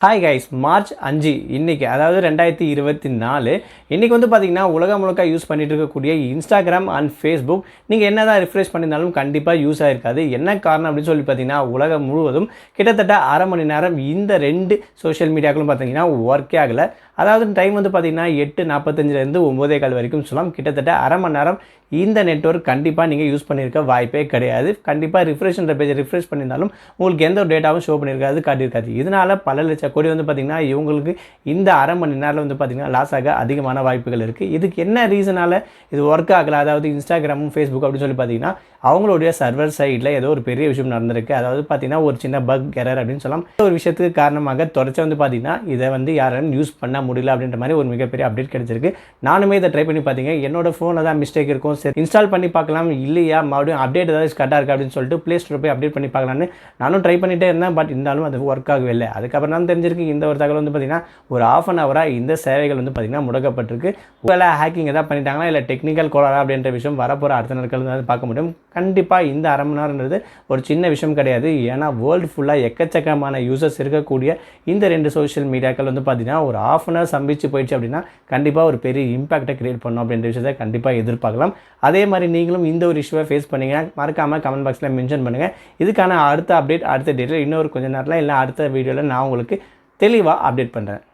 Hi guys March அஞ்சு இன்னைக்கு அதாவது ரெண்டாயிரத்தி இருபத்தி நாலு இன்றைக்கி வந்து பார்த்தீங்கன்னா உலகம் முழுக்க யூஸ் பண்ணிகிட்டு இருக்கக்கூடிய இன்ஸ்டாகிராம் அண்ட் ஃபேஸ்புக் நீங்கள் என்ன தான் ரிஃப்ரெஷ் பண்ணியிருந்தாலும் கண்டிப்பாக யூஸ் ஆகிருக்காது என்ன காரணம் அப்படின்னு சொல்லி பார்த்தீங்கன்னா உலகம் முழுவதும் கிட்டத்தட்ட அரை மணி நேரம் இந்த ரெண்டு சோஷியல் மீடியாக்களும் பார்த்தீங்கன்னா ஒர்க்கே ஆகலை. அதாவது டைம் வந்து பார்த்தீங்கன்னா எட்டு நாற்பத்தஞ்சிலேருந்து ஒம்போதே கால் வரைக்கும் சொல்லலாம். கிட்டத்தட்ட அரை மணி நேரம் இந்த நெட்வொர்க் கண்டிப்பாக நீங்கள் யூஸ் பண்ணியிருக்க வாய்ப்பே கிடையாது. கண்டிப்பாக ரிஃப்ரெஷ்ன்ற பேஜை ரிஃப்ரெஷ் பண்ணியிருந்தாலும் உங்களுக்கு எந்த ஒரு டேட்டாவும் ஷோ பண்ணியிருக்காது காட்டியிருக்காது. இதனால் பல லட்சம் கொடி வந்து பார்த்திங்கன்னா இவங்களுக்கு இந்த அரை மணி நேரத்தில் வந்து பார்த்திங்கன்னா லாஸ் ஆக அதிகமான வாய்ப்புகள் இருக்குது இதுக்கு என்ன ரீசனால் இது ஒர்க் ஆகலை? அதாவது இன்ஸ்டாகிராமும் ஃபேஸ்புக் அப்படின்னு சொல்லி பார்த்தீங்கன்னா அவங்களுடைய சர்வர் சைடில் ஏதோ ஒரு பெரிய விஷயம் நடந்திருக்கு. அதாவது பார்த்தீங்கன்னா ஒரு சின்ன பக் எரர் அப்படின்னு சொல்லலாம். ஒரு விஷயத்துக்கு காரணமாக தொடர்ச்சி வந்து பார்த்தீங்கன்னா இதை வந்து யாரும் யூஸ் பண்ண முடியல அப்படின்ற மாதிரி ஒரு மிகப்பெரிய அப்டேட் கிடைச்சிருக்கு. நானுமே இதை ட்ரை பண்ணி பார்த்தீங்க என்னோட ஃபோனில் தான் மிஸ்டேக் இருக்கும். சரி இன்ஸ்டால் பண்ணி பார்க்கலாம். இல்லையா? மறுபடியும் அப்டேட் ஏதாவது கரெக்டாக இருக்குது அப்படின்னு சொல்லிட்டு ப்ளே ஸ்டோர் போய் அப்டேட் பண்ணி பார்க்கலான்னு நானும் ட்ரை பண்ணிட்டே இருந்தேன். பட் இருந்தாலும் அது ஒர்க் ஆகவே இல்லை. அதுக்கப்புறம் தான் தெரிஞ்சிருக்கு இந்த ஒரு தகவல் வந்து பார்த்தீங்கன்னா ஒரு ஆஃப் அன் ஹவராக இந்த சேவைகள் வந்து பார்த்தீங்கன்னா முடக்கப்பட்டிருக்கு. ஒருவேளை ஹேக்கிங் எதாவது பண்ணிட்டாங்களா? இல்லை டெக்னிக்கல் கோளாரா அப்படின்ற விஷயம் வரப்போகிற அடுத்த நாட்கள் பார்க்க முடியும். கண்டிப்பாக இந்த அரை மணி நேரம்ன்றது ஒரு சின்ன விஷயம் கிடையாது. ஏன்னா வேர்ல்டு ஃபுல்லாக எக்கச்சக்கமான யூசர்ஸ் இருக்கக்கூடிய இந்த ரெண்டு சோஷியல் மீடியாக்கள் வந்து பார்த்தீங்கன்னா ஒரு ஆஃப் அன் ஹவர் சம்பிச்சு போயிடுச்சு அப்படின்னா கண்டிப்பாக ஒரு பெரிய இம்பாக்டை க்ரியேட் பண்ணும் அப்படின்ற விஷயத்தை கண்டிப்பாக எதிர்பார்க்கலாம். அதே மாதிரி நீங்களும் இந்த ஒரு இஷ்யூவை ஃபேஸ் பண்ணிங்கன்னா மறக்காமல் கமெண்ட் பாக்ஸில் மென்ஷன் பண்ணுங்கள் இதுக்கான அடுத்த அப்டேட் அடுத்த டேட்டில் இன்னொரு கொஞ்ச நேரத்தில் இல்லை அடுத்த வீடியோவில் நான் உங்களுக்கு தெளிவாக அப்டேட் பண்ணுறேன்